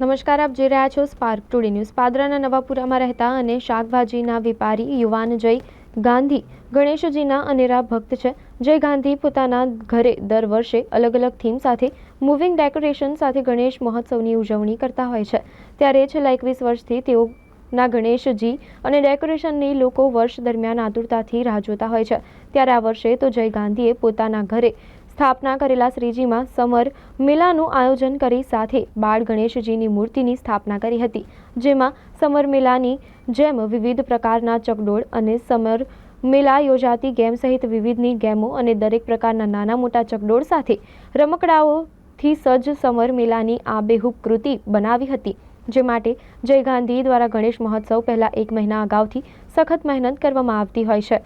નમસ્કાર, આપ જોઈ રહ્યા છો સ્પાર્ક ટુડે ન્યૂઝ પાદરાના નવાપુરામાં રહેતા અને શાકભાજીના વેપારી યુવાન જય ગાંધી ગણેશજીના અનેરા ભક્ત છે. જય ગાંધી પોતાના ઘરે દર વર્ષે અલગ અલગ થીમ સાથે મૂવિંગ ડેકોરેશન સાથે ગણેશ મહોત્સવની ઉજવણી કરતા હોય છે. ત્યારે છેલ્લા એકવીસ વર્ષથી તેઓના ગણેશજી અને ડેકોરેશનની લોકો વર્ષ દરમિયાન આતુરતાથી રાહ જોતા હોય છે. ત્યારે આ વર્ષે તો જય ગાંધીએ પોતાના ઘરે સ્થાપના કરેલા શ્રીજીમાં સમર મેળાનું આયોજન કરી સાથે બાળ ગણેશજીની મૂર્તિની સ્થાપના કરી હતી, જેમાં સમર મેળાની જેમ વિવિધ પ્રકારના ચકડોળ અને સમર મેળા યોજાતી ગેમ સહિત વિવિધની ગેમો અને દરેક પ્રકારના નાના મોટા ચકડોળ સાથે રમકડાઓથી સજ્જ સમર મેળાની આબેહૂબ કૃતિ બનાવી હતી, જે માટે જય ગાંધી દ્વારા ગણેશ મહોત્સવ પહેલાં એક મહિના અગાઉથી સખત મહેનત કરવામાં આવતી હોય છે.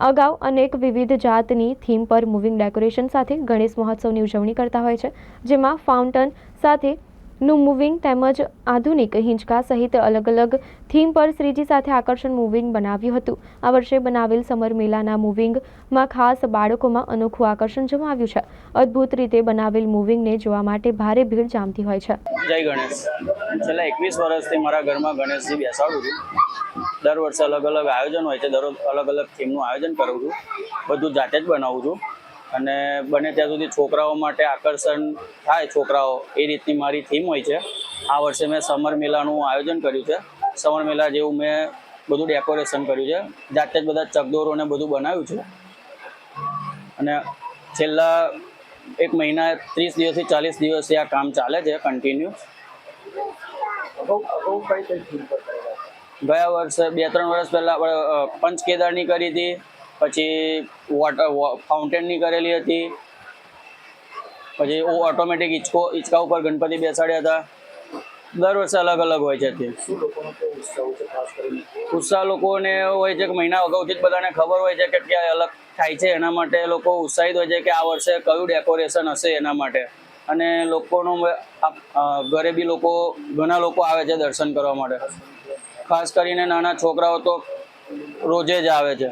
અગાઉ અનેક વિવિધ જાતની થીમ પર મૂવિંગ ડેકોરેશન સાથે ગણેશ મહોત્સવની ઉજવણી કરતા હોય છે, જેમાં ફાઉન્ટન સાથે નું મૂવિંગ તેમજ આધુનિક હિંચકા સહિત અલગ અલગ થીમ પર શ્રીજી સાથે આકર્ષણ મૂવિંગ બનાવ્યું હતું. આ વર્ષે બનાવેલ સમર મેલાના મૂવિંગમાં ખાસ બાળકોમાં અનોખું આકર્ષણ જમાવ્યું છે. અદ્ભુત રીતે બનાવેલ મૂવિંગને જોવા માટે ભારે ભીડ જામતી હોય છે. જય ગણેશ. છેલ્લા એકવીસ વર્ષથી મારા ઘરમાં ગણેશજી બેસાડું છું. દર વર્ષે અલગ અલગ આયોજન હોય છે. દરરોજ અલગ અલગ થીમનું આયોજન કરું છું. બધું જાતે જ બનાવું છું. અને બને ત્યાં સુધી છોકરાઓ માટે આકર્ષણ થાય છોકરાઓ, એ રીતની મારી થીમ હોય છે. આ વર્ષે મેં સમર મેળાનું આયોજન કર્યું છે. સમર મેળા જેવું મેં બધું ડેકોરેશન કર્યું છે. જાતે જ બધા ચકદોરોને બધું બનાવ્યું છે. અને છેલ્લા એક મહિના ત્રીસ દિવસથી ચાલીસ દિવસથી આ કામ ચાલે છે કન્ટિન્યુ ગયા વર્ષે બે ત્રણ વર્ષ પહેલાં આપણે પંચ કેદારની કરી હતી. પછી વોટર ફાઉન્ટેનની કરેલી હતી. પછી ઓટોમેટિક હિંચકો હિંચકા ઉપર ગણપતિ બેસાડ્યા હતા. દર વર્ષે અલગ અલગ હોય છે તે. ઉત્સાહ લોકોને હોય છે કે મહિના અગાઉથી જ બધાને ખબર હોય છે કે ક્યાં અલગ થાય છે એના માટે લોકો ઉત્સાહિત હોય છે કે આ વર્ષે કયું ડેકોરેશન હશે એના માટે. અને લોકોનો ઘરે બી લોકો ઘણા લોકો આવે છે દર્શન કરવા માટે. ખાસ કરીને નાના છોકરાઓ તો રોજે જ આવે છે.